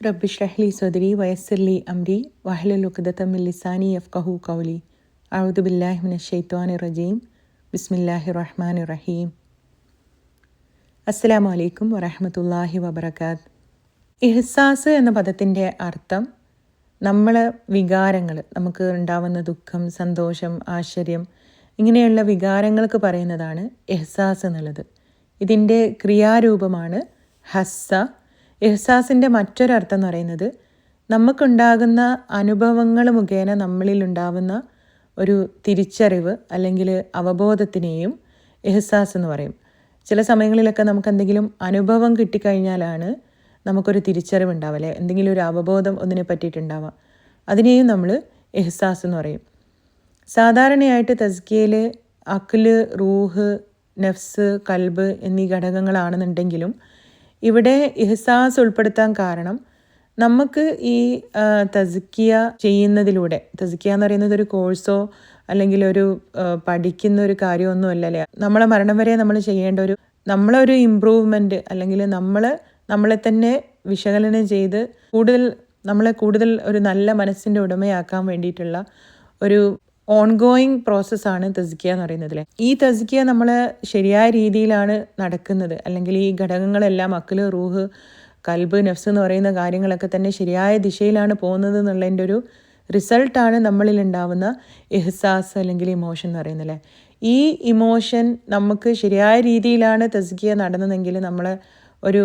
റബ്ബ് ഷ്രഹ്ലി സദരി വയസ്സർലി അംരി വഹലുഖ്ദത്തമിൽ ലിസാനി യഫ്കഹു കൗലി അഴുദു ബില്ലാഹിമിൻ ഷെയ്ത്വാനി റജീം ബിസ്മില്ലാഹി റഹ്മാൻ റഹീം അസ്സലാമു അലൈക്കും വറഹമത്തല്ലാഹി വബർക്കാത്ത് ഇഹ്സാസ് എന്ന പദത്തിന്റെ അർത്ഥം നമ്മൾ വികാരങ്ങൾ നമുക്ക് ഉണ്ടാവുന്ന ദുഃഖം സന്തോഷം ആശ്ചര്യം ഇങ്ങനെയുള്ള വികാരങ്ങൾക്ക് പറയുന്നതാണ് എഹ്സാസ് എന്നുള്ളത്. ഇതിന്റെ ക്രിയാരൂപമാണ് ഹസ്സ എഹ്സാസിന്റെ മറ്റൊരർത്ഥം എന്ന് പറയുന്നത് നമുക്കുണ്ടാകുന്ന അനുഭവങ്ങൾ മുഖേന നമ്മളിൽ ഉണ്ടാവുന്ന ഒരു തിരിച്ചറിവ് അല്ലെങ്കിൽ അവബോധത്തിനെയും എഹ്സാസ് എന്ന് പറയും. ചില സമയങ്ങളിലൊക്കെ നമുക്ക് എന്തെങ്കിലും അനുഭവം കിട്ടിക്കഴിഞ്ഞാലാണ് നമുക്കൊരു തിരിച്ചറിവ് ഉണ്ടാവല്ലേ എന്തെങ്കിലും ഒരു അവബോധം ഒന്നിനെ പറ്റിയിട്ടുണ്ടാവാം. അതിനെയും നമ്മൾ എഹ്സാസ് എന്ന് പറയും. സാധാരണയായിട്ട് തസ്കിയയിൽ അക്കിൽ റൂഹ് നഫ്സ് കൽബ് എന്നീ ഘടകങ്ങളാണെന്നുണ്ടെങ്കിലും ഇവിടെ ഇഹ്സാസ് ഉൾപ്പെടുത്താൻ കാരണം നമുക്ക് ഈ തസ്കിയ ചെയ്യുന്നതിലൂടെ തസ്കിയ എന്ന് പറയുന്നത് ഒരു കോഴ്സോ അല്ലെങ്കിൽ ഒരു പഠിക്കുന്ന ഒരു കാര്യമൊന്നും അല്ലല്ലേ നമ്മളെ മരണം വരെ നമ്മൾ ചെയ്യേണ്ട ഒരു നമ്മളൊരു ഇമ്പ്രൂവ്മെന്റ് അല്ലെങ്കിൽ നമ്മൾ നമ്മളെ തന്നെ വിശകലനം ചെയ്ത് കൂടുതൽ നമ്മളെ കൂടുതൽ ഒരു നല്ല മനസ്സിന്റെ ഉടമയാക്കാൻ വേണ്ടിയിട്ടുള്ള ഒരു ഓൺഗോയിങ് പ്രോസസ്സാണ് തസ്കിയ എന്ന് പറയുന്നതിൽ ഈ തസ്കിയ നമ്മൾ ശരിയായ രീതിയിലാണ് നടക്കുന്നത്. അല്ലെങ്കിൽ ഈ ഘടകങ്ങളെല്ലാം അക്കൽ റൂഹ് കൽബ് നഫ്സ് എന്ന് പറയുന്ന കാര്യങ്ങളൊക്കെ തന്നെ ശരിയായ ദിശയിലാണ് പോകുന്നത് എന്നുള്ളതിന്റെ ഒരു റിസൾട്ടാണ് നമ്മളിൽ ഉണ്ടാവുന്ന എഹ്സാസ് അല്ലെങ്കിൽ ഇമോഷൻ എന്ന് പറയുന്നത് ഈ ഇമോഷൻ നമുക്ക് ശരിയായ രീതിയിലാണ് തസ്കിയ നടന്നതെങ്കിൽ നമ്മൾ ഒരു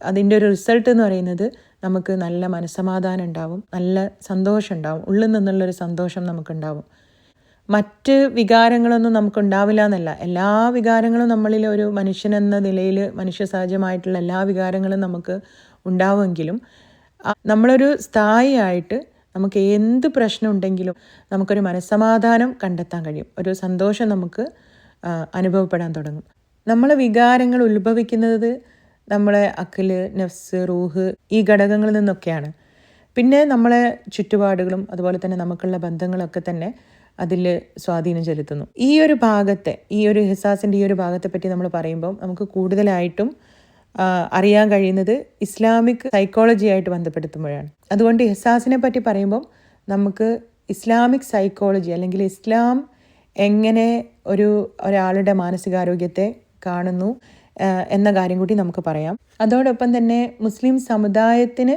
അതിന്റെ ഒരു റിസൾട്ട് എന്ന് പറയുന്നത് നമുക്ക് നല്ല മനസ്സമാധാനം ഉണ്ടാവും നല്ല സന്തോഷം ഉണ്ടാവും ഉള്ളിൽ നിന്നുള്ളൊരു സന്തോഷം നമുക്കുണ്ടാവും. മറ്റ് വികാരങ്ങളൊന്നും നമുക്കുണ്ടാവില്ല എന്നല്ല എല്ലാ വികാരങ്ങളും നമ്മളിൽ ഒരു മനുഷ്യനെന്ന നിലയിൽ മനുഷ്യ സഹജമായിട്ടുള്ള എല്ലാ വികാരങ്ങളും നമുക്ക് ഉണ്ടാവുമെങ്കിലും നമ്മളൊരു സ്ഥായിയായിട്ട് നമുക്ക് എന്ത് പ്രശ്നം ഉണ്ടെങ്കിലും നമുക്കൊരു മനസ്സമാധാനം കണ്ടെത്താൻ കഴിയും. ഒരു സന്തോഷം നമുക്ക് അനുഭവപ്പെടാൻ തുടങ്ങും. നമ്മളെ വികാരങ്ങൾ ഉത്ഭവിക്കുന്നത് നമ്മളെ അക്കൽ നഫ്സ് റൂഹ് ഈ ഘടകങ്ങളിൽ നിന്നൊക്കെയാണ്. പിന്നെ നമ്മളെ ചുറ്റുപാടുകളും അതുപോലെ തന്നെ നമുക്കുള്ള ബന്ധങ്ങളൊക്കെ തന്നെ അതിൽ സ്വാധീനം ചെലുത്തുന്നു. ഈ ഒരു ഭാഗത്തെ ഈ ഒരു ഹിസാസിന്റെ ഈ ഒരു ഭാഗത്തെ പറ്റി നമ്മൾ പറയുമ്പോൾ നമുക്ക് കൂടുതലായിട്ടും അറിയാൻ കഴിയുന്നത് ഇസ്ലാമിക് സൈക്കോളജി ആയിട്ട് ബന്ധപ്പെടുത്തുമ്പോഴാണ്. അതുകൊണ്ട് ഹിസാസിനെ പറ്റി പറയുമ്പം നമുക്ക് ഇസ്ലാമിക് സൈക്കോളജി അല്ലെങ്കിൽ ഇസ്ലാം എങ്ങനെ ഒരു ഒരാളുടെ മാനസികാരോഗ്യത്തെ കാണുന്നു എന്ന കാര്യം കൂടി നമുക്ക് പറയാം. അതോടൊപ്പം തന്നെ മുസ്ലിം സമുദായത്തിന്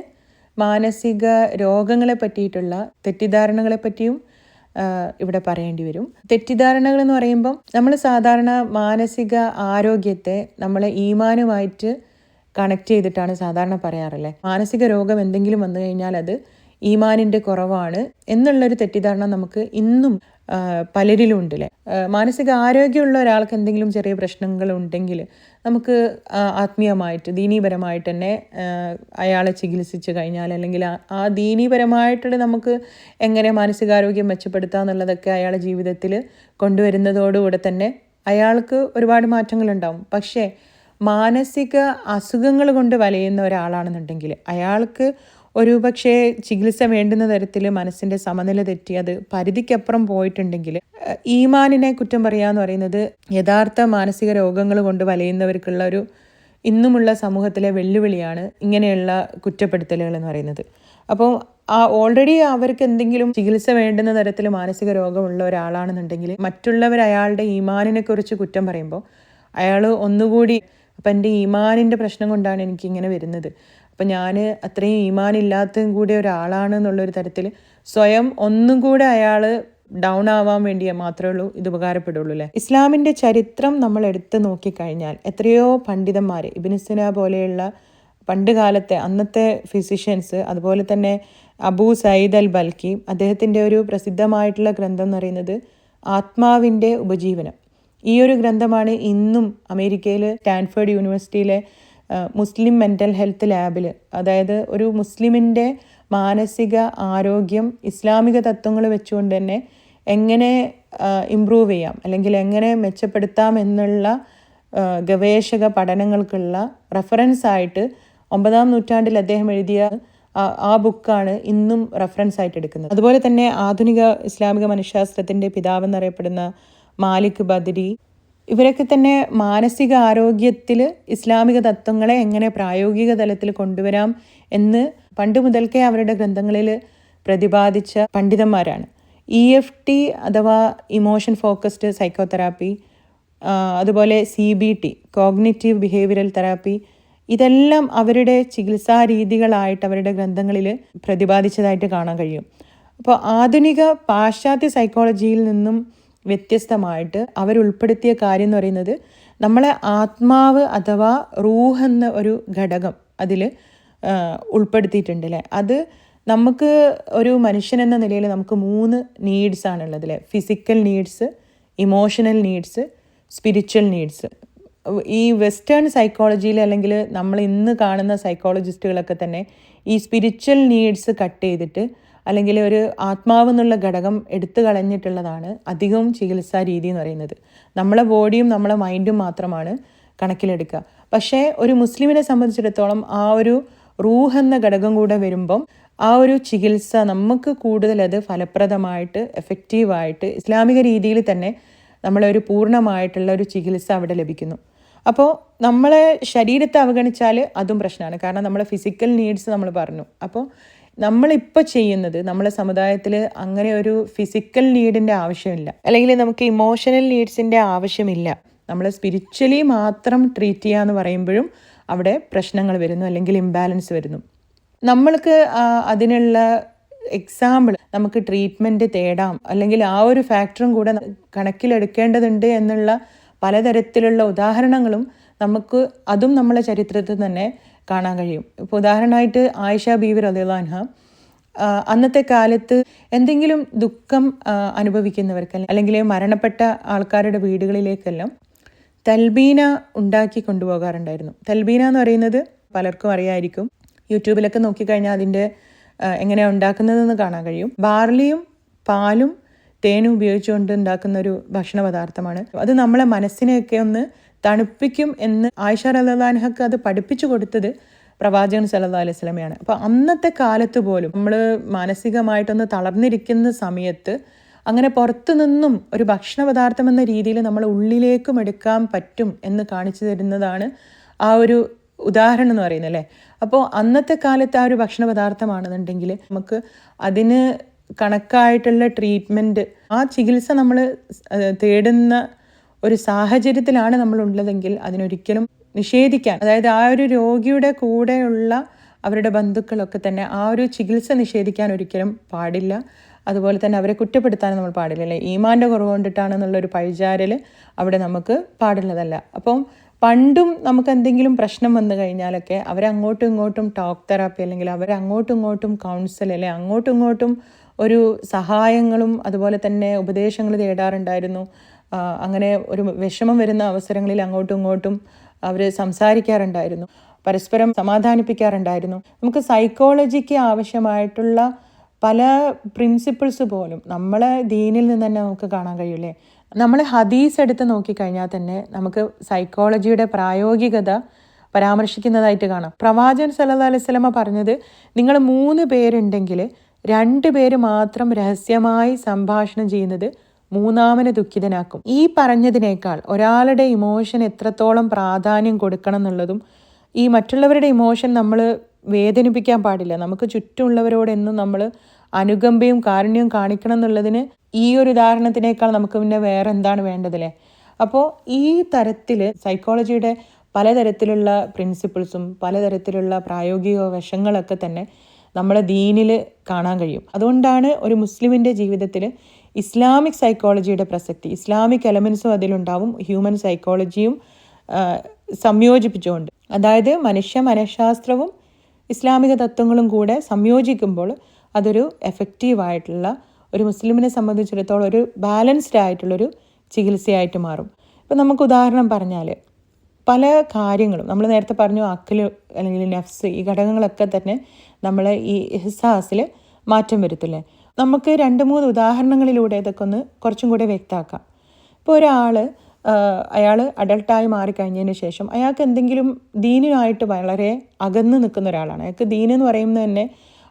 മാനസിക രോഗങ്ങളെ പറ്റിയിട്ടുള്ള തെറ്റിദ്ധാരണകളെ പറ്റിയും ഇവിടെ പറയേണ്ടി വരും. തെറ്റിദ്ധാരണകൾ എന്ന് പറയുമ്പം നമ്മൾ സാധാരണ മാനസിക ആരോഗ്യത്തെ നമ്മളെ ഈമാനുമായിട്ട് കണക്ട് ചെയ്തിട്ടാണ് സാധാരണ പറയാറല്ലേ മാനസിക രോഗം എന്തെങ്കിലും വന്നു കഴിഞ്ഞാൽ അത് ഈമാനിന്റെ കുറവാണ് എന്നുള്ളൊരു തെറ്റിദ്ധാരണ നമുക്ക് ഇന്നും പലരിലും ഉണ്ടല്ലേ മാനസിക ആരോഗ്യമുള്ള ഒരാൾക്ക് എന്തെങ്കിലും ചെറിയ പ്രശ്നങ്ങൾ ഉണ്ടെങ്കിൽ നമുക്ക് ആത്മീയമായിട്ട് ദീനീപരമായിട്ട് തന്നെ അയാളെ ചികിത്സിച്ച് കഴിഞ്ഞാൽ അല്ലെങ്കിൽ ആ ദീനീപരമായിട്ട് നമുക്ക് എങ്ങനെ മാനസികാരോഗ്യം മെച്ചപ്പെടുത്താം എന്നുള്ളതൊക്കെ അയാളെ ജീവിതത്തിൽ കൊണ്ടുവരുന്നതോടുകൂടെ തന്നെ അയാൾക്ക് ഒരുപാട് മാറ്റങ്ങളുണ്ടാവും പക്ഷേ മാനസിക അസുഖങ്ങൾ കൊണ്ട് വലയുന്ന ഒരാളാണെന്നുണ്ടെങ്കിൽ അയാൾക്ക് ഒരു പക്ഷേ ചികിത്സ വേണ്ടുന്ന തരത്തിൽ മനസ്സിന്റെ സമനില തെറ്റി അത് പരിധിക്കപ്പുറം പോയിട്ടുണ്ടെങ്കിൽ ഈമാനിനെ കുറ്റം പറയാന്ന് പറയുന്നത് യഥാർത്ഥ മാനസിക രോഗങ്ങൾ കൊണ്ട് വലയുന്നവർക്കുള്ള ഒരു ഇന്നുമുള്ള സമൂഹത്തിലെ വെല്ലുവിളിയാണ് ഇങ്ങനെയുള്ള കുറ്റപ്പെടുത്തലുകൾ എന്ന് പറയുന്നത്. അപ്പോൾ ആ ഓൾറെഡി അവർക്ക് എന്തെങ്കിലും ചികിത്സ വേണ്ടുന്ന തരത്തിൽ മാനസിക രോഗമുള്ള ഒരാളാണെന്നുണ്ടെങ്കിൽ മറ്റുള്ളവർ അയാളുടെ ഈമാനിനെ കുറിച്ച് കുറ്റം പറയുമ്പോൾ അയാൾ ഒന്നുകൂടി അപ്പം എന്റെ ഈമാനിന്റെ പ്രശ്നം കൊണ്ടാണ് എനിക്ക് ഇങ്ങനെ വരുന്നത്. അപ്പം ഞാൻ അത്രയും ഈമാനില്ലാത്തതും കൂടി ഒരാളാണ് എന്നുള്ളൊരു തരത്തിൽ സ്വയം ഒന്നും കൂടെ അയാൾ ഡൗൺ ആവാൻ വേണ്ടിയേ മാത്രമേ ഉള്ളൂ ഇത് ഉപകാരപ്പെടുള്ളൂ അല്ലേ? ഇസ്ലാമിന്റെ ചരിത്രം നമ്മൾ എടുത്തു നോക്കിക്കഴിഞ്ഞാൽ എത്രയോ പണ്ഡിതന്മാർ ഇബിനിസ്തിന പോലെയുള്ള പണ്ട് കാലത്തെ അന്നത്തെ ഫിസിഷ്യൻസ് അതുപോലെ തന്നെ അബൂ സയ്യിദ് അൽ ബൽക്കി അദ്ദേഹത്തിന്റെ ഒരു പ്രസിദ്ധമായിട്ടുള്ള ഗ്രന്ഥം എന്ന് പറയുന്നത് ആത്മാവിന്റെ ഉപജീവനം. ഈ ഒരു ഗ്രന്ഥമാണ് ഇന്നും അമേരിക്കയിൽ സ്റ്റാൻഫേർഡ് യൂണിവേഴ്സിറ്റിയിലെ മുസ്ലിം മെന്റൽ ഹെൽത്ത് ലാബിൽ അതായത് ഒരു മുസ്ലിമിന്റെ മാനസിക ആരോഗ്യം ഇസ്ലാമിക തത്വങ്ങൾ വെച്ചുകൊണ്ട് തന്നെ എങ്ങനെ ഇമ്പ്രൂവ് ചെയ്യാം അല്ലെങ്കിൽ എങ്ങനെ മെച്ചപ്പെടുത്താം എന്നുള്ള ഗവേഷക പഠനങ്ങൾക്കുള്ള റെഫറൻസ് ആയിട്ട് ഒമ്പതാം നൂറ്റാണ്ടിൽ അദ്ദേഹം എഴുതിയ ആ ബുക്കാണ് ഇന്നും റെഫറൻസ് ആയിട്ട് എടുക്കുന്നത്. അതുപോലെ തന്നെ ആധുനിക ഇസ്ലാമിക മനഃശാസ്ത്രത്തിന്റെ പിതാവെന്നറിയപ്പെടുന്ന മാലിക് ബദരി ഇവരൊക്കെ തന്നെ മാനസിക ആരോഗ്യത്തിൽ ഇസ്ലാമിക തത്വങ്ങളെ എങ്ങനെ പ്രായോഗിക തലത്തിൽ കൊണ്ടുവരാം എന്ന് പണ്ട് മുതൽക്കേ അവരുടെ ഗ്രന്ഥങ്ങളിൽ പ്രതിപാദിച്ച പണ്ഡിതന്മാരാണ്. ഇ എഫ് ടി അഥവാ ഇമോഷൻ ഫോക്കസ്ഡ് സൈക്കോതെറാപ്പി അതുപോലെ C B T cognitive behavioural therapy ഇതെല്ലാം അവരുടെ ചികിത്സാ രീതികളായിട്ട് അവരുടെ ഗ്രന്ഥങ്ങളിൽ പ്രതിപാദിച്ചതായിട്ട് കാണാൻ കഴിയും. അപ്പോൾ ആധുനിക പാശ്ചാത്യ സൈക്കോളജിയിൽ നിന്നും വ്യത്യസ്തമായിട്ട് അവരുൾപ്പെടുത്തിയ കാര്യം എന്ന് പറയുന്നത് നമ്മളെ ആത്മാവ് അഥവാ റൂഹ് എന്ന ഒരു ഘടകം അതിൽ ഉൾപ്പെടുത്തിയിട്ടുണ്ട് അല്ലേ? അത് നമുക്ക് ഒരു മനുഷ്യൻ എന്ന നിലയിൽ നമുക്ക് മൂന്ന് നീഡ്സ് ആണുള്ളത് അല്ലേ? Physical needs emotional needs spiritual needs ഈ വെസ്റ്റേൺ സൈക്കോളജിയിൽ അല്ലെങ്കിൽ നമ്മൾ ഇന്ന് കാണുന്ന സൈക്കോളജിസ്റ്റുകളൊക്കെ തന്നെ ഈ സ്പിരിച്വൽ നീഡ്സ് കട്ട് ചെയ്തിട്ട് അല്ലെങ്കിൽ ഒരു ആത്മാവെന്നുള്ള ഘടകം എടുത്തു കളഞ്ഞിട്ടുള്ളതാണ് അധികവും ചികിത്സാ രീതി എന്ന് പറയുന്നത്. നമ്മളെ ബോഡിയും നമ്മളെ മൈൻഡും മാത്രമാണ് കണക്കിലെടുക്കുക. പക്ഷേ ഒരു മുസ്ലിമിനെ സംബന്ധിച്ചിടത്തോളം ആ ഒരു റൂഹ് എന്ന ഘടകം കൂടെ വരുമ്പം ആ ഒരു ചികിത്സ നമുക്ക് കൂടുതൽ അത് ഫലപ്രദമായിട്ട് എഫക്റ്റീവായിട്ട് ഇസ്ലാമിക രീതിയിൽ തന്നെ നമ്മളെ ഒരു പൂർണമായിട്ടുള്ള ഒരു ചികിത്സ അവിടെ ലഭിക്കുന്നു. അപ്പോൾ നമ്മളെ ശരീരത്തെ അവഗണിച്ചാൽ അതും പ്രശ്നമാണ്. കാരണം നമ്മളെ ഫിസിക്കൽ നീഡ്സ് നമ്മൾ പറഞ്ഞു. അപ്പോൾ നമ്മളിപ്പോൾ ചെയ്യുന്നത് നമ്മളെ സമുദായത്തിൽ അങ്ങനെ ഒരു ഫിസിക്കൽ നീഡിന്റെ ആവശ്യമില്ല. അല്ലെങ്കിൽ നമുക്ക് ഇമോഷണൽ നീഡ്സിന്റെ ആവശ്യമില്ല. നമ്മൾ സ്പിരിച്വലി മാത്രം ട്രീറ്റ് ചെയ്യുക എന്ന് പറയുമ്പോഴും അവിടെ പ്രശ്നങ്ങൾ വരുന്നു അല്ലെങ്കിൽ ഇംബാലൻസ് വരുന്നു. നമ്മൾക്ക് അതിനുള്ള എക്സാമ്പിൾ നമുക്ക് ട്രീറ്റ്മെന്റ് തേടാം. അല്ലെങ്കിൽ ആ ഒരു ഫാക്ടറും കൂടെ കണക്കിലെടുക്കേണ്ടതുണ്ട് എന്നുള്ള പലതരത്തിലുള്ള ഉദാഹരണങ്ങളും നമുക്ക് അതും നമ്മളെ ചരിത്രത്തിൽ തന്നെ കാണാൻ കഴിയും. ഇപ്പോൾ ഉദാഹരണമായിട്ട് ആയിഷ ബീവി റദിലാൻഹ അന്നത്തെ കാലത്ത് എന്തെങ്കിലും ദുഃഖം അനുഭവിക്കുന്നവർക്ക് അല്ലെങ്കിൽ മരണപ്പെട്ട ആൾക്കാരുടെ വീടുകളിലേക്കെല്ലാം തൽബീന ഉണ്ടാക്കി കൊണ്ടുപോകാറുണ്ടായിരുന്നു. തൽബീന എന്ന് പറയുന്നത് പലർക്കും അറിയായിരിക്കും. യൂട്യൂബിലൊക്കെ നോക്കിക്കഴിഞ്ഞാൽ അതിന്റെ എങ്ങനെയാണ് ഉണ്ടാക്കുന്നതെന്ന് കാണാൻ കഴിയും. ബാർലിയും പാലും തേനും ഉപയോഗിച്ചുകൊണ്ട് ഉണ്ടാക്കുന്ന ഒരു ഭക്ഷണ പദാർത്ഥമാണ് അത് നമ്മളെ മനസ്സിനെയൊക്കെ ഒന്ന് തണുപ്പിക്കും എന്ന് ആയിഷ റലാൻഹക്ക് അത് പഠിപ്പിച്ചു കൊടുത്തത് പ്രവാചകൻ സല്ലാ അലൈഹി സ്വലമയാണ് അപ്പോൾ അന്നത്തെ കാലത്ത് പോലും നമ്മൾ മാനസികമായിട്ടൊന്ന് തളർന്നിരിക്കുന്ന സമയത്ത് അങ്ങനെ പുറത്തു നിന്നും ഒരു ഭക്ഷണ പദാർത്ഥം എന്ന രീതിയിൽ നമ്മൾ ഉള്ളിലേക്കും എടുക്കാൻ പറ്റും എന്ന് കാണിച്ചു തരുന്നതാണ് ആ ഒരു ഉദാഹരണം എന്ന് പറയുന്നത് അല്ലേ? അപ്പോൾ അന്നത്തെ കാലത്ത് ആ ഒരു ഭക്ഷണ പദാർത്ഥമാണെന്നുണ്ടെങ്കിൽ നമുക്ക് അതിന് കണക്കായിട്ടുള്ള ട്രീറ്റ്മെന്റ് ആ ചികിത്സ നമ്മൾ തേടുന്ന ഒരു സാഹചര്യത്തിലാണ് നമ്മളുള്ളതെങ്കിൽ അതിനൊരിക്കലും നിഷേധിക്കാൻ. അതായത് ആ ഒരു രോഗിയുടെ കൂടെയുള്ള അവരുടെ ബന്ധുക്കളൊക്കെ തന്നെ ആ ഒരു ചികിത്സ നിഷേധിക്കാൻ ഒരിക്കലും പാടില്ല. അതുപോലെ തന്നെ അവരെ കുറ്റപ്പെടുത്താനും നമ്മൾ പാടില്ല അല്ലേ? ഈമാന്റെ കുറവ് കൊണ്ടിട്ടാണെന്നുള്ളൊരു പഴിചാരൽ അവിടെ നമുക്ക് പാടുള്ളതല്ല അപ്പം പണ്ടും നമുക്ക് എന്തെങ്കിലും പ്രശ്നം വന്നു കഴിഞ്ഞാലൊക്കെ അവരെ അങ്ങോട്ടും ഇങ്ങോട്ടും ടോക്ക് തെറാപ്പി അല്ലെങ്കിൽ അവരെ അങ്ങോട്ടും ഇങ്ങോട്ടും കൗൺസിൽ അല്ലെ അങ്ങോട്ടും ഇങ്ങോട്ടും ഒരു സഹായങ്ങളും അതുപോലെ തന്നെ ഉപദേശങ്ങൾ തേടാറുണ്ടായിരുന്നു. അങ്ങനെ ഒരു വിഷമം വരുന്ന അവസരങ്ങളിൽ അങ്ങോട്ടും ഇങ്ങോട്ടും അവർ സംസാരിക്കാറുണ്ടായിരുന്നു. പരസ്പരം സമാധാനിപ്പിക്കാറുണ്ടായിരുന്നു. നമുക്ക് സൈക്കോളജിക്ക് ആവശ്യമായിട്ടുള്ള പല പ്രിൻസിപ്പിൾസ് പോലും നമ്മളെ ദീനിൽ നിന്ന് തന്നെ നമുക്ക് കാണാൻ കഴിയില്ലേ? നമ്മൾ ഹദീസ് എടുത്ത് നോക്കിക്കഴിഞ്ഞാൽ തന്നെ നമുക്ക് സൈക്കോളജിയുടെ പ്രായോഗികത പരാമർശിക്കുന്നതായിട്ട് കാണാം. പ്രവാചകൻ സല്ലാ അലൈഹി സ്വലമ പറഞ്ഞത് നിങ്ങൾ മൂന്ന് പേരുണ്ടെങ്കിൽ രണ്ട് പേര് മാത്രം രഹസ്യമായി സംഭാഷണം ചെയ്യുന്നത് മൂന്നാമനെ ദുഃഖിതനാക്കും. ഈ പറഞ്ഞതിനേക്കാൾ ഒരാളുടെ ഇമോഷൻ എത്രത്തോളം പ്രാധാന്യം കൊടുക്കണം എന്നുള്ളതും ഈ മറ്റുള്ളവരുടെ ഇമോഷൻ നമ്മൾ വേദനിപ്പിക്കാൻ പാടില്ല. നമുക്ക് ചുറ്റുമുള്ളവരോടെന്നും നമ്മൾ അനുകമ്പയും കാരുണ്യവും കാണിക്കണം എന്നുള്ളതിന് ഈ ഒരു ഉദാഹരണത്തിനേക്കാൾ നമുക്ക് പിന്നെ വേറെ എന്താണ് വേണ്ടതല്ലേ? അപ്പോൾ ഈ തരത്തിൽ സൈക്കോളജിയുടെ പലതരത്തിലുള്ള പ്രിൻസിപ്പിൾസും പലതരത്തിലുള്ള പ്രായോഗിക വശങ്ങളൊക്കെ തന്നെ നമ്മളെ ദീനിൽ കാണാൻ കഴിയും. അതുകൊണ്ടാണ് ഒരു മുസ്ലിമിന്റെ ജീവിതത്തിൽ ഇസ്ലാമിക് സൈക്കോളജിയുടെ പ്രസക്തി ഇസ്ലാമിക് എലമെൻസും അതിലുണ്ടാവും ഹ്യൂമൻ സൈക്കോളജിയും സംയോജിപ്പിച്ചുകൊണ്ട്. അതായത് മനുഷ്യ മനഃശാസ്ത്രവും ഇസ്ലാമിക തത്വങ്ങളും കൂടെ സംയോജിക്കുമ്പോൾ അതൊരു എഫക്റ്റീവായിട്ടുള്ള ഒരു മുസ്ലിമിനെ സംബന്ധിച്ചിടത്തോളം ഒരു ബാലൻസ്ഡ് ആയിട്ടുള്ളൊരു ചികിത്സയായിട്ട് മാറും. ഇപ്പം നമുക്ക് ഉദാഹരണം പറഞ്ഞാൽ പല കാര്യങ്ങളും നമ്മൾ നേരത്തെ പറഞ്ഞു അക്കൽ അല്ലെങ്കിൽ നഫ്സ് ഈ ഘടകങ്ങളൊക്കെ തന്നെ നമ്മൾ ഈ ഹിസാസിൽ മാറ്റം വരുത്തില്ലേ? നമുക്ക് രണ്ട് മൂന്ന് ഉദാഹരണങ്ങളിലൂടെ ഇതൊക്കെ ഒന്ന് കുറച്ചും കൂടെ വ്യക്തമാക്കാം. ഇപ്പോൾ ഒരാൾ അയാൾ അഡൾട്ടായി മാറിക്കഴിഞ്ഞതിന് ശേഷം അയാൾക്ക് എന്തെങ്കിലും ദീനുമായിട്ട് വളരെ അകന്ന് നിൽക്കുന്ന ഒരാളാണ്. അയാൾക്ക് ദീനെന്ന് പറയുന്നത് തന്നെ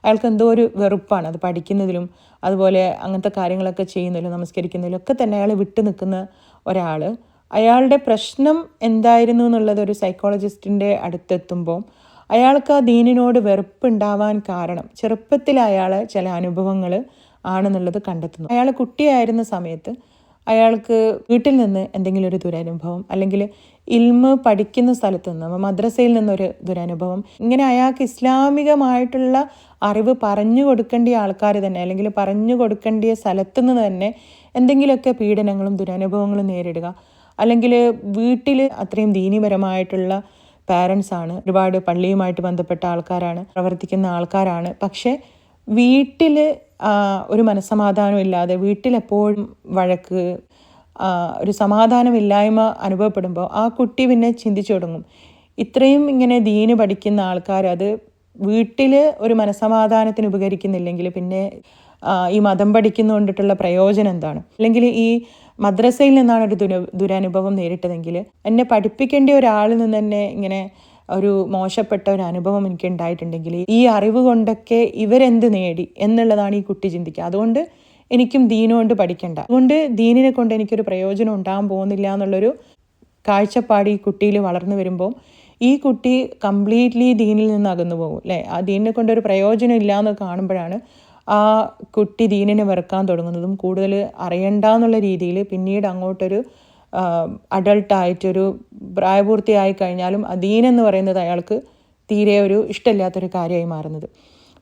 അയാൾക്ക് എന്തോ ഒരു വെറുപ്പാണ്. അത് പഠിക്കുന്നതിലും അതുപോലെ അങ്ങനത്തെ കാര്യങ്ങളൊക്കെ ചെയ്യുന്നതിലും നമസ്കരിക്കുന്നതിലും ഒക്കെ തന്നെ അയാൾ വിട്ടു നിൽക്കുന്ന ഒരാൾ. അയാളുടെ പ്രശ്നം എന്തായിരുന്നു എന്നുള്ളത് ഒരു സൈക്കോളജിസ്റ്റിന്റെ അടുത്തെത്തുമ്പോൾ അയാൾക്ക് ആ ദീനിനോട് വെറുപ്പുണ്ടാവാൻ കാരണം ചെറുപ്പത്തിൽ അയാൾ ചില അനുഭവങ്ങൾ ആണെന്നുള്ളത് കണ്ടെത്തുന്നു. അയാൾ കുട്ടിയായിരുന്ന സമയത്ത് അയാൾക്ക് വീട്ടിൽ നിന്ന് എന്തെങ്കിലും ഒരു ദുരനുഭവം അല്ലെങ്കിൽ ഇൽമ് പഠിക്കുന്ന സ്ഥലത്ത് നിന്ന് മദ്രസയിൽ നിന്നൊരു ദുരനുഭവം ഇങ്ങനെ അയാൾക്ക് ഇസ്ലാമികമായിട്ടുള്ള അറിവ് പറഞ്ഞു കൊടുക്കേണ്ട ആൾക്കാർ തന്നെ അല്ലെങ്കിൽ പറഞ്ഞു കൊടുക്കേണ്ട സ്ഥലത്ത് നിന്ന് തന്നെ എന്തെങ്കിലുമൊക്കെ പീഡനങ്ങളും ദുരനുഭവങ്ങളും നേരിടുക അല്ലെങ്കിൽ വീട്ടിൽ അത്രയും ദീനീപരമായിട്ടുള്ള പാരൻസ് ആണ്. ഒരുപാട് പള്ളിയുമായിട്ട് ബന്ധപ്പെട്ട ആൾക്കാരാണ്. പ്രവർത്തിക്കുന്ന ആൾക്കാരാണ്. പക്ഷെ വീട്ടിൽ ഒരു മനസ്സമാധാനം ഇല്ലാതെ വീട്ടിലെപ്പോഴും വഴക്ക് ഒരു സമാധാനമില്ലായ്മ അനുഭവപ്പെടുമ്പോൾ ആ കുട്ടി പിന്നെ ചിന്തിച്ചു തുടങ്ങും. ഇത്രയും ഇങ്ങനെ ദീന് പഠിക്കുന്ന ആൾക്കാർ അത് വീട്ടിൽ ഒരു മനസ്സമാധാനത്തിന് ഉപകരിക്കുന്നില്ലെങ്കിൽ പിന്നെ ഈ മതം പഠിക്കുന്നതുകൊണ്ടിട്ടുള്ള പ്രയോജനം എന്താണ്? അല്ലെങ്കിൽ ഈ മദ്രസയിൽ നിന്നാണ് ഒരു ദുര ദുരനുഭവം നേരിട്ടതെങ്കിൽ എന്നെ പഠിപ്പിക്കേണ്ട ഒരാളിൽ നിന്ന് തന്നെ ഇങ്ങനെ ഒരു മോശപ്പെട്ട ഒരു അനുഭവം എനിക്ക് ഉണ്ടായിട്ടുണ്ടെങ്കിൽ ഈ അറിവ് കൊണ്ടൊക്കെ ഇവരെന്ത് നേടി എന്നുള്ളതാണ് ഈ കുട്ടി ചിന്തിക്കുക. അതുകൊണ്ട് എനിക്കും ദീനുകൊണ്ട് പഠിക്കണ്ട. അതുകൊണ്ട് ദീനിനെ കൊണ്ട് എനിക്കൊരു പ്രയോജനം ഉണ്ടാകാൻ പോകുന്നില്ല എന്നുള്ളൊരു കാഴ്ചപ്പാട് ഈ കുട്ടിയിൽ വളർന്നു വരുമ്പോൾ ഈ കുട്ടി കംപ്ലീറ്റ്ലി ദീനിൽ നിന്ന് അകന്നു പോകും അല്ലേ? ആ ദീനിനെ കൊണ്ട് ഒരു പ്രയോജനം ഇല്ല എന്ന് കാണുമ്പോഴാണ് ആ കുട്ടി ദീനിനെ വെറുക്കാൻ തുടങ്ങുന്നതും കൂടുതൽ അറിയണ്ട എന്നുള്ള രീതിയിൽ പിന്നീട് അങ്ങോട്ടൊരു അഡൾട്ടായിട്ടൊരു പ്രായപൂർത്തിയായി കഴിഞ്ഞാലും ദീൻ എന്ന് പറയുന്നത് അയാൾക്ക് തീരെ ഒരു ഇഷ്ടമില്ലാത്തൊരു കാര്യമായി മാറുന്നത്.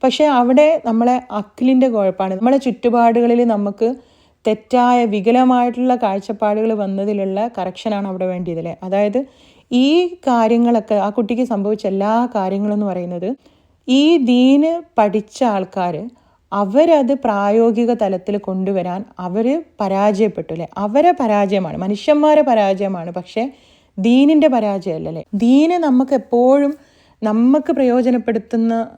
പക്ഷേ അവിടെ നമ്മളെ അക്കിലിന്റെ കുഴപ്പമാണ് നമ്മളെ ചുറ്റുപാടുകളിൽ നമുക്ക് തെറ്റായ വികലമായിട്ടുള്ള കാഴ്ചപ്പാടുകൾ വന്നതിലുള്ള കറക്ഷനാണ് അവിടെ വേണ്ടിയത് അല്ലേ? അതായത് ഈ കാര്യങ്ങളൊക്കെ ആ കുട്ടിക്ക് സംഭവിച്ച എല്ലാ കാര്യങ്ങളെന്ന് പറയുന്നത് ഈ ദീന് പഠിച്ച ആൾക്കാർ അവരത് പ്രായോഗിക തലത്തിൽ കൊണ്ടുവരാൻ അവർ പരാജയപ്പെട്ടു അല്ലേ? അവരെ പരാജയമാണ്. മനുഷ്യന്മാരെ പരാജയമാണ്. പക്ഷേ ദീനിന്റെ പരാജയമല്ലല്ലേ? ദീന് നമുക്ക് എപ്പോഴും നമുക്ക് പ്രയോജനപ്പെടുത്തുന്ന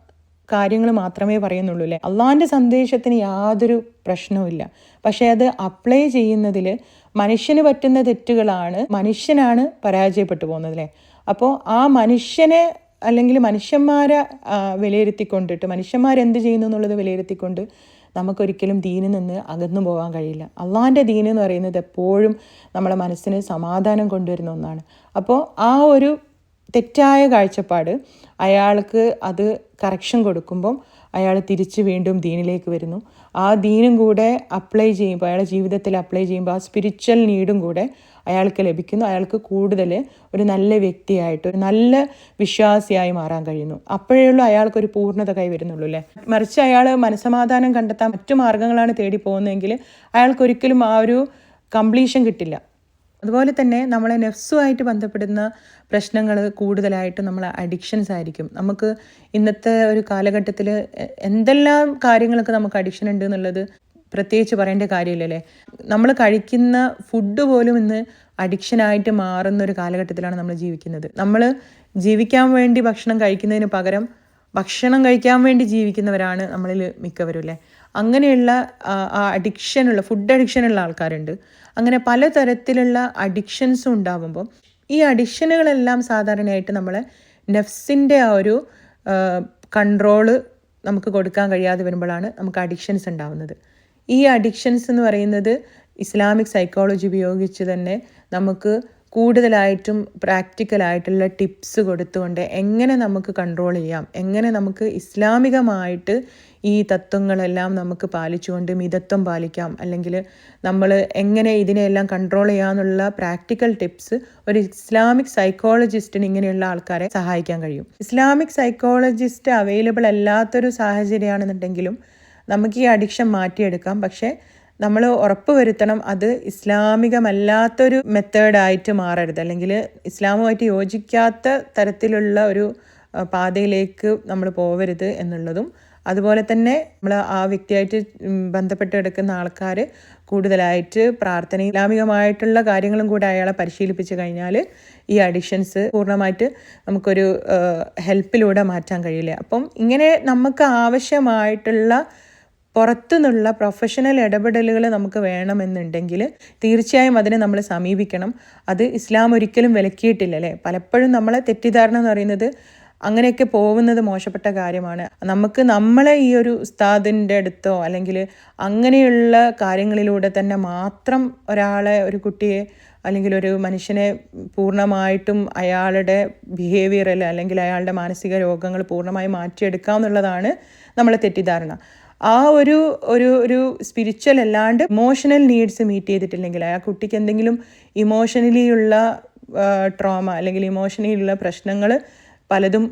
കാര്യങ്ങൾ മാത്രമേ പറയുന്നുള്ളൂ അല്ലേ? അള്ളാഹിന്റെ സന്ദേശത്തിന് യാതൊരു പ്രശ്നവുമില്ല. പക്ഷേ അത് അപ്ലൈ ചെയ്യുന്നതിൽ മനുഷ്യന് പറ്റുന്ന തെറ്റുകളാണ് മനുഷ്യനാണ് പരാജയപ്പെട്ടു പോകുന്നത് അല്ലേ? അപ്പോൾ ആ മനുഷ്യനെ അല്ലെങ്കിൽ മനുഷ്യന്മാരെ വിലയിരുത്തിക്കൊണ്ടിട്ട് മനുഷ്യന്മാരെന്ത് ചെയ്യുന്നു എന്നുള്ളത് വിലയിരുത്തിക്കൊണ്ട് നമുക്കൊരിക്കലും ദീനിൽ നിന്ന് അകന്നു പോകാൻ കഴിയില്ല. അള്ളാഹിന്റെ ദീൻ എന്ന് പറയുന്നത് എപ്പോഴും നമ്മുടെ മനസ്സിന് സമാധാനം കൊണ്ടുവരുന്ന ഒന്നാണ്. അപ്പോൾ ആ ഒരു തെറ്റായ കാഴ്ചപ്പാട് അയാൾക്ക് അത് കറക്ഷൻ കൊടുക്കുമ്പം അയാൾ തിരിച്ച് വീണ്ടും ദീനിലേക്ക് വരുന്നു. ആ ദീനും കൂടെ അപ്ലൈ ചെയ്യുമ്പോൾ അയാളുടെ ജീവിതത്തിൽ അപ്ലൈ ചെയ്യുമ്പോൾ ആ സ്പിരിച്വൽ നീഡും കൂടെ അയാൾക്ക് ലഭിക്കുന്നു. അയാൾക്ക് കൂടുതൽ ഒരു നല്ല വ്യക്തിയായിട്ട് ഒരു നല്ല വിശ്വാസിയായി മാറാൻ കഴിയുന്നു. അപ്പോഴേ ഉള്ളൂ അയാൾക്കൊരു പൂർണത കൈവരുന്നുള്ളൂ അല്ലേ? മറിച്ച് അയാൾ മനസമാധാനം കണ്ടെത്താൻ മറ്റു മാർഗങ്ങളാണ് തേടി പോകുന്നതെങ്കിൽ അയാൾക്കൊരിക്കലും ആ ഒരു കംപ്ലീഷൻ കിട്ടില്ല. അതുപോലെ തന്നെ നമ്മളെ നെഫ്സുമായിട്ട് ബന്ധപ്പെടുന്ന പ്രശ്നങ്ങൾ കൂടുതലായിട്ട് നമ്മൾ അഡിക്ഷൻസ് ആയിരിക്കും. നമുക്ക് ഇന്നത്തെ ഒരു കാലഘട്ടത്തിൽ എന്തെല്ലാം കാര്യങ്ങൾക്ക് നമുക്ക് അഡിക്ഷൻ ഉണ്ട് എന്നുള്ളത് പ്രത്യേകിച്ച് പറയേണ്ട കാര്യമില്ലല്ലേ? നമ്മൾ കഴിക്കുന്ന ഫുഡ് പോലും ഇന്ന് അഡിക്ഷനായിട്ട് മാറുന്ന ഒരു കാലഘട്ടത്തിലാണ് നമ്മൾ ജീവിക്കുന്നത്. നമ്മൾ ജീവിക്കാൻ വേണ്ടി ഭക്ഷണം കഴിക്കുന്നതിന് പകരം ഭക്ഷണം കഴിക്കാൻ വേണ്ടി ജീവിക്കുന്നവരാണ് നമ്മളിൽ മിക്കവരും അല്ലേ? അങ്ങനെയുള്ള ആ അഡിക്ഷനുള്ള ഫുഡ് അഡിക്ഷനുള്ള ആൾക്കാരുണ്ട്. അങ്ങനെ പലതരത്തിലുള്ള അഡിക്ഷൻസും ഉണ്ടാകുമ്പോൾ ഈ അഡിക്ഷനുകളെല്ലാം സാധാരണയായിട്ട് നമ്മളെ നെഫ്സിന്റെ ആ ഒരു കൺട്രോൾ നമുക്ക് കൊടുക്കാൻ കഴിയാതെ വരുമ്പോഴാണ് നമുക്ക് അഡിക്ഷൻസ് ഉണ്ടാവുന്നത്. ഈ അഡിക്ഷൻസ് എന്ന് പറയുന്നത് ഇസ്ലാമിക് സൈക്കോളജി ഉപയോഗിച്ച് തന്നെ നമുക്ക് കൂടുതലായിട്ടും പ്രാക്ടിക്കലായിട്ടുള്ള ടിപ്സ് കൊടുത്തുകൊണ്ട് എങ്ങനെ നമുക്ക് കൺട്രോൾ ചെയ്യാം എങ്ങനെ നമുക്ക് ഇസ്ലാമികമായിട്ട് ഈ തത്വങ്ങളെല്ലാം നമുക്ക് പാലിച്ചുകൊണ്ട് മിതത്വം പാലിക്കാം അല്ലെങ്കിൽ നമ്മൾ എങ്ങനെ ഇതിനെയെല്ലാം കൺട്രോൾ ചെയ്യാമെന്നുള്ള പ്രാക്ടിക്കൽ ടിപ്സ് ഒരു ഇസ്ലാമിക് സൈക്കോളജിസ്റ്റിന് ഇങ്ങനെയുള്ള ആൾക്കാരെ സഹായിക്കാൻ കഴിയും. ഇസ്ലാമിക് സൈക്കോളജിസ്റ്റ് അവൈലബിൾ അല്ലാത്തൊരു സാഹചര്യമാണെന്നുണ്ടെങ്കിലും നമുക്ക് ഈ അഡിക്ഷൻ മാറ്റിയെടുക്കാം. പക്ഷേ നമ്മൾ ഉറപ്പ് വരുത്തണം അത് ഇസ്ലാമികമല്ലാത്തൊരു മെത്തേഡായിട്ട് മാറരുത്. അല്ലെങ്കിൽ ഇസ്ലാമുമായിട്ട് യോജിക്കാത്ത തരത്തിലുള്ള ഒരു പാതയിലേക്ക് നമ്മൾ പോവരുത് എന്നുള്ളതും അതുപോലെ തന്നെ നമ്മൾ ആ വ്യക്തിയായിട്ട് ബന്ധപ്പെട്ട് എടുക്കുന്ന ആൾക്കാർ കൂടുതലായിട്ട് പ്രാർത്ഥന ഇസ്ലാമികമായിട്ടുള്ള കാര്യങ്ങളും കൂടെ അയാളെ പരിശീലിപ്പിച്ച് കഴിഞ്ഞാൽ ഈ അഡിക്ഷൻസ് പൂർണമായിട്ട് നമുക്കൊരു ഹെൽപ്പിലൂടെ മാറ്റാൻ കഴിയില്ല. അപ്പം ഇങ്ങനെ നമുക്ക് ആവശ്യമായിട്ടുള്ള പുറത്തുനിന്നുള്ള പ്രൊഫഷണൽ ഇടപെടലുകൾ നമുക്ക് വേണമെന്നുണ്ടെങ്കിൽ തീർച്ചയായും അതിനെ നമ്മൾ സമീപിക്കണം. അത് ഇസ്ലാം ഒരിക്കലും വിലക്കിയിട്ടില്ല അല്ലേ? പലപ്പോഴും നമ്മളെ തെറ്റിദ്ധാരണ എന്ന് പറയുന്നത് അങ്ങനെയൊക്കെ പോകുന്നത് മോശപ്പെട്ട കാര്യമാണ്. നമുക്ക് നമ്മളെ ഈ ഒരു ഉസ്താദിന്റെ അടുത്തോ അല്ലെങ്കിൽ അങ്ങനെയുള്ള കാര്യങ്ങളിലൂടെ തന്നെ മാത്രം ഒരാളെ ഒരു കുട്ടിയെ അല്ലെങ്കിൽ ഒരു മനുഷ്യനെ പൂർണമായിട്ടും അയാളുടെ ബിഹേവിയറൽ അല്ലെങ്കിൽ അയാളുടെ മാനസിക രോഗങ്ങൾ പൂർണമായി മാറ്റിയെടുക്കാം എന്നുള്ളതാണ് നമ്മളെ തെറ്റിദ്ധാരണ. ആ ഒരു ഒരു ഒരു സ്പിരിച്വൽ അല്ലാണ്ട് ഇമോഷണൽ നീഡ്സ് മീറ്റ് ചെയ്തിട്ടില്ലെങ്കിൽ ആ കുട്ടിക്ക് എന്തെങ്കിലും ഇമോഷണലി ഉള്ള ട്രോമ അല്ലെങ്കിൽ ഇമോഷണലി ഉള്ള പ്രശ്നങ്ങൾ പലതും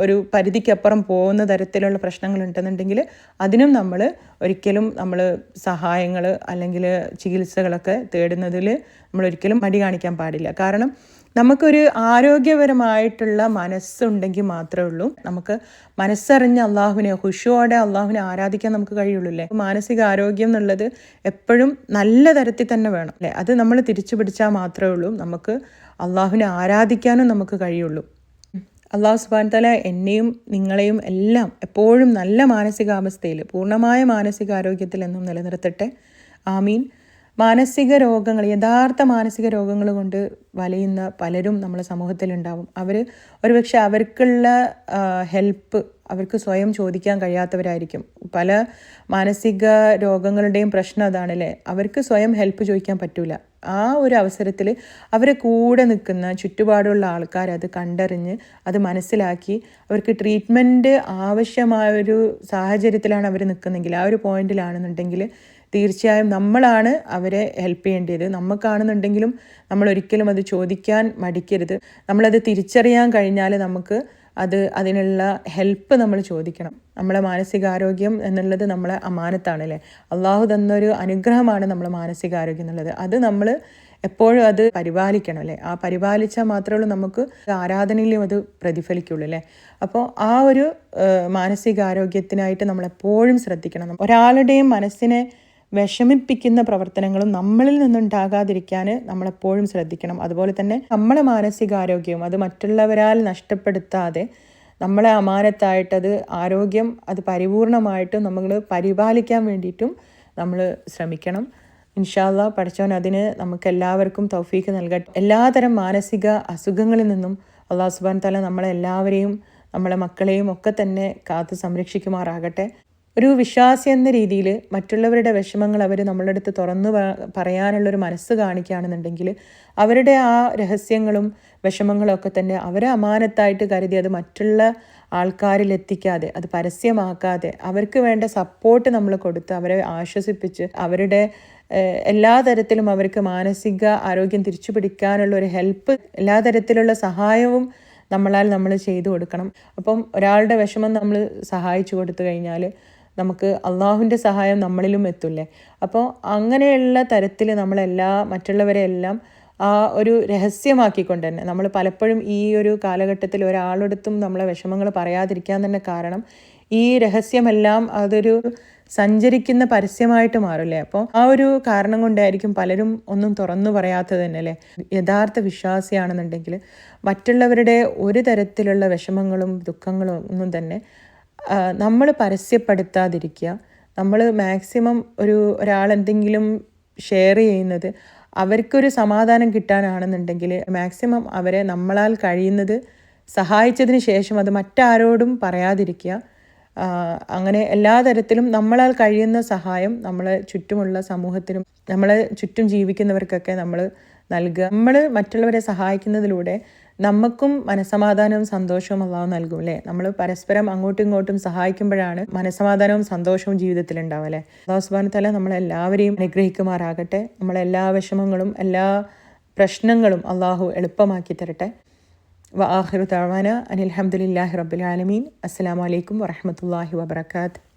ഒരു പരിധിക്കപ്പുറം പോകുന്ന തരത്തിലുള്ള പ്രശ്നങ്ങൾ ഉണ്ടെന്നുണ്ടെങ്കിൽ അതിനും നമ്മൾ ഒരിക്കലും നമ്മൾ സഹായങ്ങൾ അല്ലെങ്കിൽ ചികിത്സകളൊക്കെ തേടുന്നതിൽ നമ്മൾ ഒരിക്കലും മടി കാണിക്കാൻ പാടില്ല. കാരണം നമുക്കൊരു ആരോഗ്യപരമായിട്ടുള്ള മനസ്സുണ്ടെങ്കിൽ മാത്രമേ ഉള്ളൂ. നമുക്ക് മനസ്സറിഞ്ഞ് അള്ളാഹുവിനെ ഹുഷുവോടെ അള്ളാഹുവിനെ ആരാധിക്കാൻ നമുക്ക് കഴിയുള്ളൂ അല്ലേ? മാനസിക ആരോഗ്യം എന്നുള്ളത് എപ്പോഴും നല്ല തരത്തിൽ തന്നെ വേണം അല്ലേ? അത് നമ്മൾ തിരിച്ചു പിടിച്ചാൽ മാത്രമേ ഉള്ളൂ. നമുക്ക് അള്ളാഹുവിനെ ആരാധിക്കാനും നമുക്ക് കഴിയുള്ളൂ. അള്ളാഹു സുബാൻ തല എന്നെയും നിങ്ങളെയും എല്ലാം എപ്പോഴും നല്ല മാനസികാവസ്ഥയിൽ പൂർണമായ മാനസികാരോഗ്യത്തിൽ എന്നും നിലനിർത്തട്ടെ. ആമീൻ. മാനസിക രോഗങ്ങൾ യഥാർത്ഥ മാനസിക രോഗങ്ങൾ കൊണ്ട് വലയുന്ന പലരും നമ്മുടെ സമൂഹത്തിലുണ്ടാവും. അവർ ഒരുപക്ഷെ അവർക്കുള്ള ഹെൽപ്പ് അവർക്ക് സ്വയം ചോദിക്കാൻ കഴിയാത്തവരായിരിക്കും. പല മാനസിക രോഗങ്ങളുടെയും പ്രശ്നം അതാണല്ലേ? അവർക്ക് സ്വയം ഹെൽപ്പ് ചോദിക്കാൻ പറ്റില്ല ആ ഒരു അവസരത്തിൽ അവരെ കൂടെ നിൽക്കുന്ന ചുറ്റുപാടുള്ള ആൾക്കാർ അത് കണ്ടറിഞ്ഞ് അത് മനസ്സിലാക്കി അവർക്ക് ട്രീറ്റ്മെന്റ് ആവശ്യമായൊരു സാഹചര്യത്തിലാണ് അവർ നിൽക്കുന്നതെങ്കിൽ ആ ഒരു പോയിന്റിലാണെന്നുണ്ടെങ്കിൽ തീർച്ചയായും നമ്മളാണ് അവരെ ഹെൽപ്പ് ചെയ്യേണ്ടത്. നമുക്കാണെന്നുണ്ടെങ്കിലും നമ്മൾ ഒരിക്കലും അത് ചോദിക്കാൻ മടിക്കരുത്. നമ്മളത് തിരിച്ചറിയാൻ കഴിഞ്ഞാൽ നമുക്ക് അത് അതിനുള്ള ഹെൽപ്പ് നമ്മൾ ചോദിക്കണം. നമ്മളെ മാനസികാരോഗ്യം എന്നുള്ളത് നമ്മളെ അമാനത്താണല്ലേ അള്ളാഹു തന്നൊരു അനുഗ്രഹമാണ് നമ്മളെ മാനസികാരോഗ്യം എന്നുള്ളത്. അത് നമ്മൾ എപ്പോഴും അത് പരിപാലിക്കണം അല്ലേ? ആ പരിപാലിച്ചാൽ മാത്രമേ ഉള്ളൂ നമുക്ക് ആരാധനയിലും അത് പ്രതിഫലിക്കുള്ളൂ അല്ലേ? അപ്പോൾ ആ ഒരു മാനസികാരോഗ്യത്തിനായിട്ട് നമ്മളെപ്പോഴും ശ്രദ്ധിക്കണം. ഒരാളുടെയും മനസ്സിനെ വിഷമിപ്പിക്കുന്ന പ്രവർത്തനങ്ങളും നമ്മളിൽ നിന്നുണ്ടാകാതിരിക്കാൻ നമ്മളെപ്പോഴും ശ്രദ്ധിക്കണം. അതുപോലെ തന്നെ നമ്മളെ മാനസികാരോഗ്യവും അത് മറ്റുള്ളവരാൽ നഷ്ടപ്പെടുത്താതെ നമ്മളെ അമാനത്തായിട്ടത് ആരോഗ്യം അത് പരിപൂർണമായിട്ടും നമ്മൾ പരിപാലിക്കാൻ വേണ്ടിയിട്ടും നമ്മൾ ശ്രമിക്കണം. ഇൻഷാല്ല പഠിച്ചവൻ അതിന് നമുക്ക് എല്ലാവർക്കും തൗഫീക്ക് നൽകട്ടെ. എല്ലാതരം മാനസിക അസുഖങ്ങളിൽ നിന്നും അള്ളാഹു സുബാൻ തല നമ്മളെല്ലാവരെയും നമ്മളെ മക്കളെയും ഒക്കെ തന്നെ കാത്തു സംരക്ഷിക്കുമാറാകട്ടെ. ഒരു വിശ്വാസി എന്ന രീതിയിൽ മറ്റുള്ളവരുടെ വിഷമങ്ങൾ അവർ നമ്മളുടെ അടുത്ത് തുറന്നു പറയാനുള്ളൊരു മനസ്സ് കാണിക്കുകയാണെന്നുണ്ടെങ്കിൽ അവരുടെ ആ രഹസ്യങ്ങളും വിഷമങ്ങളും ഒക്കെ തന്നെ അവരെ അമാനത്തായിട്ട് കരുതി അത് മറ്റുള്ള ആൾക്കാരിൽ എത്തിക്കാതെ അത് പരസ്യമാക്കാതെ അവർക്ക് വേണ്ട സപ്പോർട്ട് നമ്മൾ കൊടുത്ത് അവരെ ആശ്വസിപ്പിച്ച് അവരുടെ എല്ലാ തരത്തിലും അവർക്ക് മാനസിക ആരോഗ്യം തിരിച്ചു പിടിക്കാനുള്ള ഒരു ഹെൽപ്പ് എല്ലാ തരത്തിലുള്ള സഹായവും നമ്മളാൽ നമ്മൾ ചെയ്തു കൊടുക്കണം. അപ്പം ഒരാളുടെ വിഷമം നമ്മൾ സഹായിച്ചു കൊടുത്തു കഴിഞ്ഞാൽ നമുക്ക് അള്ളാഹുവിന്റെ സഹായം നമ്മളിലും എത്തില്ലേ? അപ്പോൾ അങ്ങനെയുള്ള തരത്തിൽ നമ്മളെല്ലാ മറ്റുള്ളവരെ എല്ലാം ആ ഒരു രഹസ്യമാക്കിക്കൊണ്ട് തന്നെ നമ്മൾ പലപ്പോഴും ഈ ഒരു കാലഘട്ടത്തിൽ ഒരാളെടുത്തും നമ്മളെ വിഷമങ്ങൾ പറയാതിരിക്കാൻ തന്നെ കാരണം ഈ രഹസ്യമെല്ലാം അതൊരു സഞ്ചരിക്കുന്ന പരസ്യമായിട്ട് മാറില്ലേ അപ്പോൾ ആ ഒരു കാരണം കൊണ്ടായിരിക്കും പലരും ഒന്നും തുറന്നു പറയാത്തത് തന്നെ അല്ലേ? യഥാർത്ഥ വിശ്വാസിയാണെന്നുണ്ടെങ്കിൽ മറ്റുള്ളവരുടെ ഒരു തരത്തിലുള്ള വിഷമങ്ങളും ദുഃഖങ്ങളും ഒന്നും തന്നെ നമ്മൾ പരസ്യപ്പെടുത്താതിരിക്കുക. നമ്മൾ മാക്സിമം ഒരു ഒരാൾ എന്തെങ്കിലും ഷെയർ ചെയ്യുന്നത് അവർക്കൊരു സമാധാനം കിട്ടാനാണെന്നുണ്ടെങ്കിൽ മാക്സിമം അവരെ നമ്മളാൽ കഴിയുന്നത് സഹായിച്ചതിന് ശേഷം അത് മറ്റാരോടും പറയാതിരിക്കുക. അങ്ങനെ എല്ലാ തരത്തിലും നമ്മളാൽ കഴിയുന്ന സഹായം നമ്മളെ ചുറ്റുമുള്ള സമൂഹത്തിനും നമ്മളെ ചുറ്റും ജീവിക്കുന്നവർക്കൊക്കെ നമ്മൾ നൽകുക. നമ്മൾ മറ്റുള്ളവരെ സഹായിക്കുന്നതിലൂടെ നമുക്കും മനസമാധാനവും സന്തോഷവും അള്ളാഹു നൽകും അല്ലേ? നമ്മൾ പരസ്പരം അങ്ങോട്ടും ഇങ്ങോട്ടും സഹായിക്കുമ്പോഴാണ് മനസമാധാനവും സന്തോഷവും ജീവിതത്തിൽ ഉണ്ടാവും അല്ലേ? അള്ളാഹു സുബാന തല നമ്മളെല്ലാവരെയും അനുഗ്രഹിക്കുമാറാകട്ടെ. നമ്മളെല്ലാ വിഷമങ്ങളും എല്ലാ പ്രശ്നങ്ങളും അള്ളാഹു എളുപ്പമാക്കി തരട്ടെ. വ തവാന തഴവാന അനിൽഹമ്മദില്ലാഹി ആലമീൻ. അസ്സാം വലൈക്കും വറഹമത്തല്ലാഹി വബർക്കാത്ത്